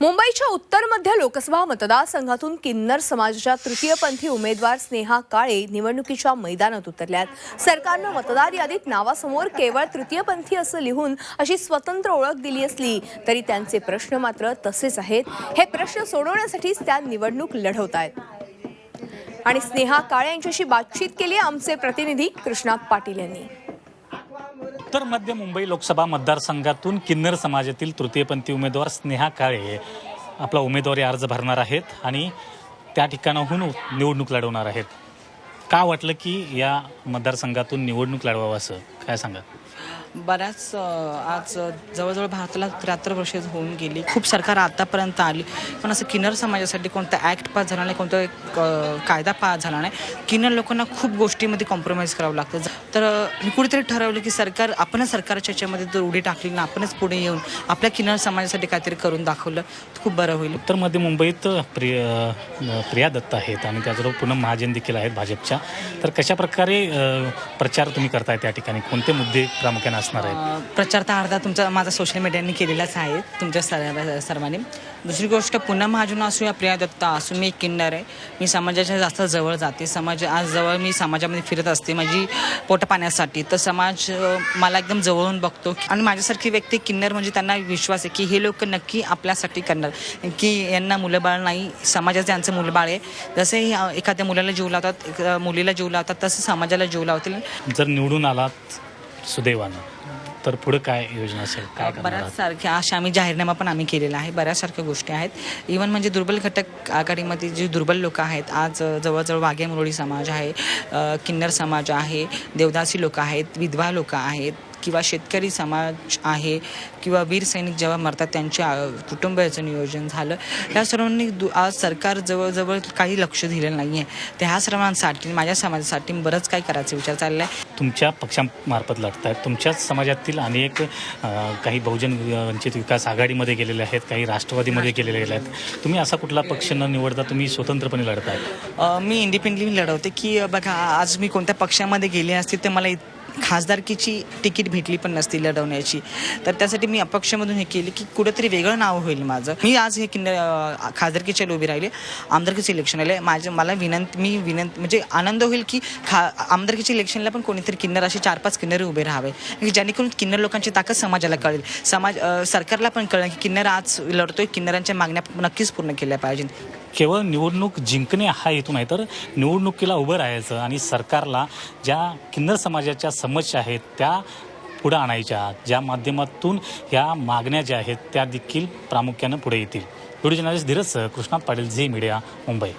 मुंबईच्या उत्तर मध्य लोकसभा मतदारसंघातून किन्नर समाजाच्या तृतीयपंथी उमेदवार स्नेहा काळे निवडणुकीच्या मैदानात उतरल्यात. सरकारनं मतदार यादीत नावासमोर केवळ तृतीयपंथी असं लिहून अशी स्वतंत्र ओळख दिली असली तरी त्यांचे प्रश्न मात्र तसेच आहेत. हे प्रश्न सोडवण्यासाठीच त्या निवडणूक लढवत आहेत आणि स्नेहा काळे यांच्याशी बातचीत केली आमचे प्रतिनिधी कृष्णात पाटील यांनी. उत्तर मध्य मुंबई लोकसभा मतदारसंघातून किन्नर समाजातील तृतीयपंथी उमेदवार स्नेहा काळे आपला उमेदवारी अर्ज भरणार आहेत आणि त्या ठिकाणाहून निवडणूक लढवणार आहेत. का वाटलं की या मतदारसंघातून निवडणूक लढवावं असं? काय सांगा बऱ्याच आज जवळजवळ भारताला त्र्याहत्तर वर्षे होऊन गेली. खूप सरकार आतापर्यंत आली. पण असं किन्नर समाजासाठी कोणता ॲक्ट पास झाला नाही कोणता कायदा पास झाला नाही किन्नर लोकांना खूप गोष्टीमध्ये कॉम्प्रोमाइज करावं लागतं. तर मी कुठेतरी ठरवलं की सरकार आपणच सरकारच्या याच्यामध्ये जर उडी टाकली ना आपणच पुढे येऊन आपल्या किन्नर समाजासाठी काहीतरी करून दाखवलं तर खूप बरं होईल. उत्तर मध्य मुंबईत प्रिय प्रिया दत्त आहेत आणि त्याचबरोबर पूनम महाजन देखील आहेत भाजपच्या. तर कशा प्रकारे अ, प्रचार तुम्ही करताय त्या ठिकाणी? कोणते मुद्दे प्रामुख्याने असणार आहेत? प्रचार तर अर्धा तुमचा माझा सोशल मीडियाने केलेलाच आहे तुमच्या सर्व सर्वांनी. दुसरी गोष्ट पुन्हा महाजन असू या प्रिया दत्ता असू मी एक किन्नर आहे. मी समाजाच्या जास्त जवळ जाते. समाज आज जवळ मी समाजामध्ये फिरत असते माझी पोट पाण्यासाठी. तर समाज मला एकदम जवळून बघतो आणि माझ्यासारखी व्यक्ती किन्नर म्हणजे त्यांना विश्वास आहे की हे लोक नक्की आपल्यासाठी करणार. की यांना मुलंबाळ नाही. समाजाचं यांचं मुलंबाळ आहे जसे एखाद्या मुलाला जीव लावतात मुलीला जीव लावतात तसं समाजाला जीव लावतील. जर निवडून आलात सुदैवानं तर पुढे काय योजना असेल काय करणार? बऱ्याच सारख्या अशा आम्ही जाहीरनामा पण आम्ही केलेला आहे बऱ्याच सारख्या गोष्टी आहेत इवन म्हणजे दुर्बल घटक आघाडीमध्ये जे दुर्बल लोक आहेत आज जवळजवळ वाघे मुरळी समाज आहे किन्नर समाज आहे देवदासी लोक आहेत विधवा लोक आहेत किंवा शेतकरी समाज आहे किंवा वीर सैनिक जेव्हा मरतात त्यांच्या कुटुंबाचं नियोजन झालं. या सर्वांनी दु आज सरकार जवळजवळ काही लक्ष दिलेलं नाही आहे तर ह्या सर्वांसाठी माझ्या समाजासाठी बरंच काही करायचा विचार चालला आहे तुमच्या पक्षामार्फत लढतायत. तुमच्याच समाजातील अनेक काही बहुजन वंचित विकास आघाडीमध्ये गेलेले आहेत काही राष्ट्रवादीमध्ये गेलेले गेले आहेत. तुम्ही असा कुठला पक्ष न निवडता तुम्ही स्वतंत्रपणे लढताय? मी इंडिपेंडंटली लढवते की बघा आज मी कोणत्या पक्षामध्ये गेले असते तर मला इत- खासदारकीची तिकीट भेटली पण नसती लढवण्याची. तर त्यासाठी मी अपक्षमधून हे केली की कुठंतरी वेगळं नाव होईल माझं. मी आज हे किन्न खासदारकीच्या उभी राहिले. आमदारकीचे इलेक्शन आले माझं मला विनंती मी विनंती म्हणजे आनंद होईल की खा आमदारकीच्या इलेक्शनला पण कोणीतरी किन्नर असे चार पाच किन्नर उभे राहावे. की जेणेकरून किन्नर लोकांची ताकद समाजाला कळेल. समाज सरकारला पण कळेल की किन्नर आज लढतोय. किन्नरांच्या मागण्या नक्कीच पूर्ण केल्या पाहिजेत. केवळ निवडणूक जिंकणे हा हेतू नाही तर निवडणुकीला उभं राहायचं आणि सरकारला ज्या किन्नर समाजाच्या समस्या आहेत त्या पुढं आणायच्या. ज्या माध्यमातून ह्या मागण्या ज्या आहेत त्या देखील प्रामुख्यानं पुढे येतील. व्हिडिओ धीरज धीरजसह कृष्णा पाटील झी मीडिया मुंबई.